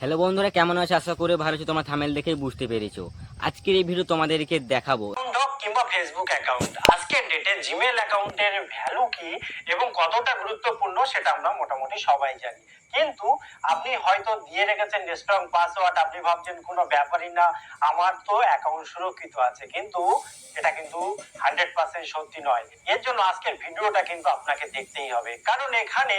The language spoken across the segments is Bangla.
হ্যালো বন্ধুরা, কেমন আছো? আশা করে ভালো আছো। তোমার থামেল দেখেই বুঝতে পেরেছ। আজকের এই ভিডিও তোমাদেরকে দেখাবো। কিংবা ফেসবুক অ্যাকাউন্ট আজকের ডেটে জিমেল অ্যাকাউন্টের ভ্যালু কি এবং কতটা গুরুত্বপূর্ণ সেটা আমরা মোটামুটি সবাই জানি। কিন্তু আপনি হয়তো দিয়ে রেখেছেন স্ট্রং পাসওয়ার্ড আপনি ভাবছেন কোনো ব্যাপারই না। আমার তো অ্যাকাউন্ট সুরক্ষিত আছে, কিন্তু এটা কিন্তু হান্ড্রেড পার্সেন্ট সত্যি নয়। এর জন্য আজকের ভিডিওটা কিন্তু আপনাকে দেখতেই হবে। কারণ এখানে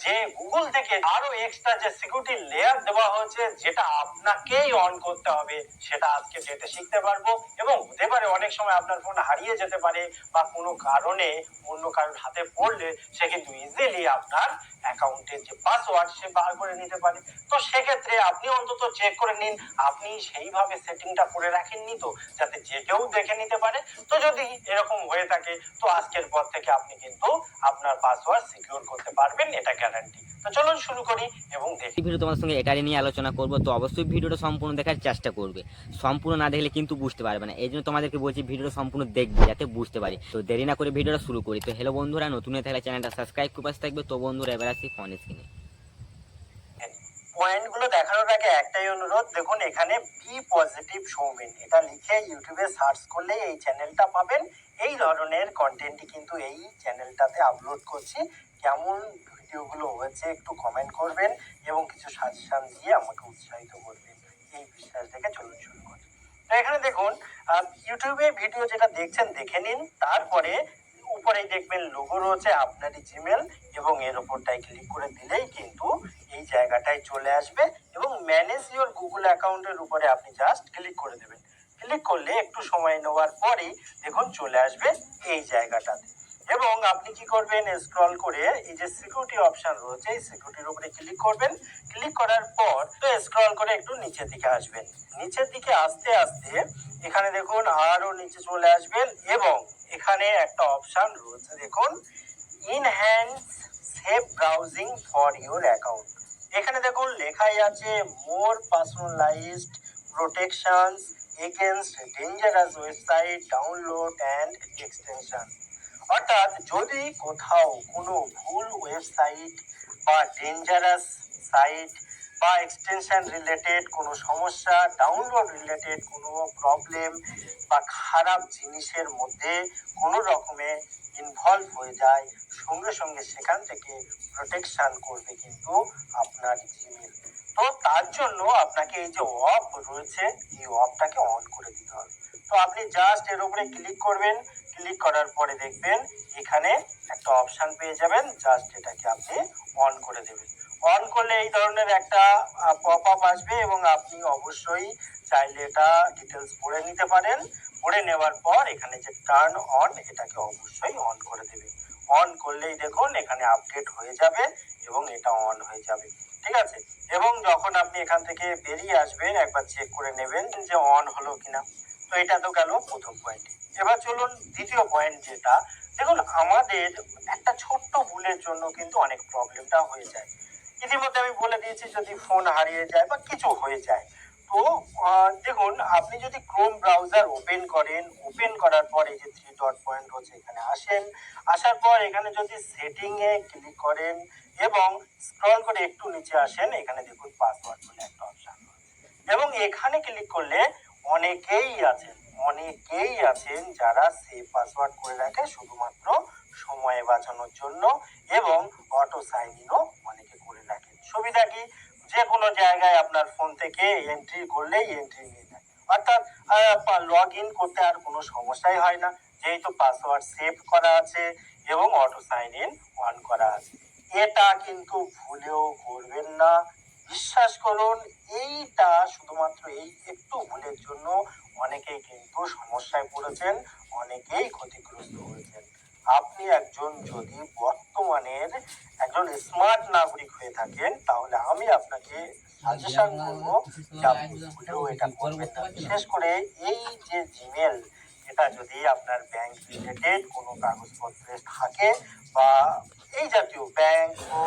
যে গুগল থেকে আরও এক্সট্রা যে সিকিউরিটি লেয়ার দেওয়া হয়েছে, যেটা আপনাকেই অন করতে হবে, সেটা আজকে ডেটে শিখতে পারব। এবং হতে পারে অনেক সময় আপনার ফোন হারিয়ে যেতে পারে বা কোনো কারণে অন্য কারোর হাতে পড়লে, সে কিন্তু ইজিলি আপনার অ্যাকাউন্টের যে পাসওয়ার্ড সে বার করে নিতে পারে। তো সেক্ষেত্রে আপনি অন্তত চেক করে নিন, আপনি সেইভাবে সেটিংটা করে রাখেননি তো, যাতে যে কেউ দেখে নিতে পারে। তো যদি এরকম হয়ে থাকে, তো আজকের পর থেকে আপনি কিন্তু আপনার পাসওয়ার্ড সিকিউর করতে পারবেন এটা গ্যারান্টি তো চলুন শুরু করি এবং দেখি। ভিডিও তোমার সঙ্গে এটাই নিয়ে আলোচনা করব তো অবশ্যই ভিডিওটা সম্পূর্ণ দেখার চেষ্টা করবে। সম্পূর্ণ না দেখলে কিন্তু বুঝতে পারবে না এই জন্য তোমাদেরকে বলছি ভিডিওটা সম্পূর্ণ দেখবে যাতে বুঝতে পারি। তো দেরি না করে ভিডিওটা শুরু করি। তো হ্যালো বন্ধুরা নতুন থাকলে চ্যানেলটা সাবস্ক্রাইব করে পাশে থাকবে। তো বন্ধুরা এবার আসি ফোন স্ক্রিনে পয়েন্টগুলো দেখানোর আগে একটাই অনুরোধ দেখুন এখানে বি পজিটিভ সৌমেন এটা লিখে ইউটিউবে সার্চ করলে এই চ্যানেলটা পাবেন। এই ধরনের কন্টেন্টই কিন্তু এই চ্যানেলটাতে আপলোড করছি। কেমন ভিডিওগুলো হয়েছে, একটু কমেন্ট করবেন এবং কিছু সাজেশন দিয়ে আমাকে উৎসাহিত করবেন। এই বিশ্বাস দেখে চলুন শুরু করি। তো এখানে দেখুন ইউটিউবে ভিডিও যেটা দেখছেন, দেখে নিন। তারপরে উপরেই দেখবেন লোগো রয়েছে, আপনারই জিমেল এবং এর উপরটাই ক্লিক করে দিলেই কিন্তু এই জায়গাটায় চলে আসবে এবং ম্যানেজ ইওর গুগল অ্যাকাউন্টের উপরে আপনি জাস্ট ক্লিক করে দেবেন। ক্লিক করলে একটু সময় নেওয়ার পরেই দেখুন চলে আসবে এই জায়গাটাতে। এবং আপনি কি করবেন? স্ক্রল করে এই যে সিকিউরিটি অপশন রয়েছে, এই সিকিউরিটির উপরে ক্লিক করবেন। ক্লিক করার পর তো স্ক্রল করে একটু নিচের দিকে আসবেন। নিচের দিকে আস্তে আস্তে এখানে দেখুন আরও নিচে চলে আসবেন এবং এখানে একটা অপশন রয়েছে, দেখুন enhance safe browsing for your account এখানে দেখুন লেখাই আছে more personalized protections against dangerous website download and extension অর্থাৎ যদি কোথাও কোনো ভুল ওয়েবসাইট বা ডেঞ্জারাস সাইট বা এক্সটেনশন রিলেটেড কোনো সমস্যা ডাউনলোড রিলেটেড কোনো প্রবলেম বা খারাপ জিনিসের মধ্যে কোনো রকমে ইনভলভ হয়ে যায়, সঙ্গে সঙ্গে সেখান থেকে প্রোটেকশন করবে কিন্তু আপনার জিমেল তো তার জন্য আপনাকে এই যে অফ রয়েছে, এই অফটাকে অন করে দিতে হবে। তো আপনি জাস্ট এর উপরে ক্লিক করবেন ক্লিক করার পরে দেখবেন এখানে একটা অপশান পেয়ে যাবেন জাস্ট এটাকে আপনি অন করে দেবেন। অন করলে এই ধরনের একটা পপ আপ আসবে এবং আপনি অবশ্যই চাইলে এটা ডিটেলস পড়ে নিতে পারেন। পড়ে নেওয়ার পর এখানে যে টার্ন অন এটাকে অবশ্যই অন করে দেবেন। অন করলেই দেখুন এখানে আপডেট হয়ে যাবে এবং এটা অন হয়ে যাবে। ঠিক আছে? এবং যখন আপনি এখান থেকে বেরিয়ে আসবেন, একবার চেক করে নেবেন যে অন হলো কিনা। তো এটা তো গেল প্রথম পয়েন্ট এবার চলুন দ্বিতীয় পয়েন্ট যেটা, দেখুন আমাদের একটা ছোট্ট ভুলের জন্য কিন্তু অনেক প্রবলেমটা হয়ে যায়। ইতিমধ্যে আমি বলে দিয়েছি যদি ফোন হারিয়ে যায় বা কিছু হয়ে যায়। তো দেখুন, আপনি যদি ক্রোম ব্রাউজার ওপেন করেন ওপেন করার পর এই যে থ্রি ডট পয়েন্ট হচ্ছে এখানে আসেন। আসার পর এখানে যদি সেটিং এ ক্লিক করেন এবং স্ক্রল করে একটু নিচে আসেন, এখানে দেখুন পাসওয়ার্ড বলে একটা অপশন এবং এখানে ক্লিক করলে অনেকেই আছেন অনেকেই আছেন যারা সেভ পাসওয়ার্ড করে রাখে শুধুমাত্র সময় বাঁচানোর জন্য এবং অটো সাইন ইনও অনেকে করে রাখেন। সুবিধা কি? যে কোনো জায়গায় আপনার ফোন থেকে এন্ট্রি করলেই এন্ট্রি নিয়ে নেয় অর্থাৎ লগ ইন করতে আর কোনো সমস্যাই হয় না। যেহেতু পাসওয়ার্ড সেভ করা আছে এবং অটো সাইন ইন অন করা আছে। এটা কিন্তু ভুলেও করবেন না। বিশ্বাস করুন এইটা শুধুমাত্র এই একটু ভুলের জন্য অনেকেই কিন্তু সমস্যায় পড়েছেন অনেকেই ক্ষতিগ্রস্ত হয়েছেন। আপনি একজন যদি বর্তমানের একজন স্মার্ট নাগরিক হয়ে থাকেন তাহলে আমি আপনাকে সাজেশন করব যে আপনি ভুলেও এটা করবেন না। বিশেষ করে এই যে জিমেল এটা যদি আপনার ব্যাংক রিলেটেড কোনো কাগজপত্রে থাকে বা এই জাতীয় ব্যাংক ও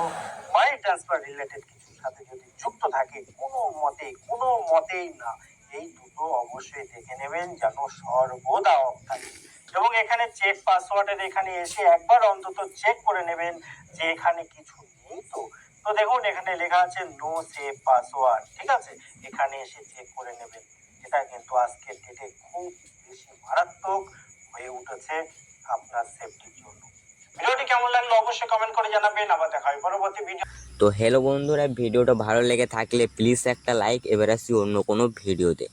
মানি ট্রান্সফার রিলেটেড কিছুর সাথে যদি যুক্ত থাকে, কোনো মতেই কোনো মতেই না। এই দুটো অবশ্যই দেখে নেবেন যেন সর্বদা অফ থাকে। এবং এখানে চেক পাসওয়ার্ডের এখানে এসে একবার অন্তত চেক করে নেবেন যে এখানে কিছু নেই তো। তো দেখুন, এখানে লেখা আছে নো সেভ পাসওয়ার্ড ঠিক আছে? এখানে এসে চেক করে নেবেন। এটা কিন্তু আজকের ডেটে খুব বেশি মারাত্মক হয়ে উঠেছে আপনার সেফটির জন্য। ভিডিওটি অবশ্যই কমেন্ট করে জানাবেন, আবার দেখা হবে পরবর্তী ভিডিও তো হ্যালো বন্ধুরা, ভিডিওটা ভালো লেগে থাকলে প্লিজ একটা লাইক এবার আসি অন্য কোনো ভিডিওতে